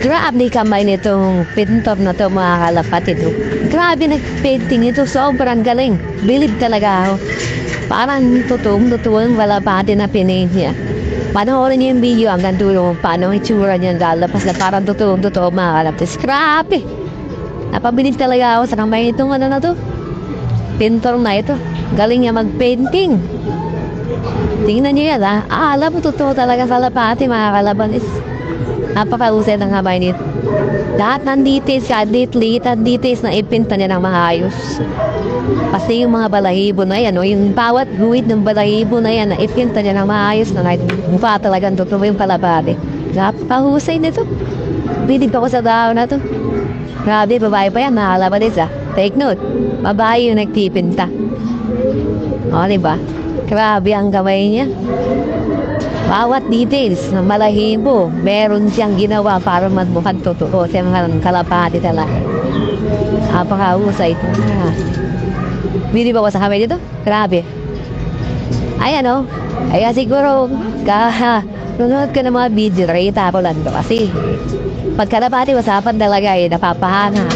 Grabe kamay nitong pintor na to mga kalapatid. oh. Grabe nag-painting ito. Sobrang galing. Bilib talaga ako. Parang totoong totoong wala pati na pinaint niya. Panoorin niyo yung video hanggang dulo kung paano itsura niya lalapas na parang totoong totoo mga kalapatid. Grabe! Napabilib talaga ako sa kamay nitong ano na to. Pintor na ito. Galing niya mag-painting. Tingnan niyo yan ha. Ah, alam mo totoo talaga sa lapati mga kalabanis. Napakahusay ng kamay nito. Lahat ng details, kahit lit at details na ipinta niya ng maayos. Pati yung mga balahibo na yan, o yung bawat guhit ng balahibo na yan, na ipinta niya ng maayos na nagmukha talagang totoo yung kalabati. Napakahusay nito. Bilig ako sa tao na to. Grabe, babae pa yan, mga kalabanis ah. Take note, babae yung nagtipinta. O, diba? Grabe ang kamay niya. Bawat details ng malahibo, meron siyang ginawa para magmukhang totoo sa mga kalapati talaga. Napakahusay ito. Ah. Bili ba ko sa kamay dito? Grabe. Ay ano, ay siguro, ka, nunod ka ng mga video, nakita ko lang to kasi pag kalapati, usapan talaga eh, napapahanga.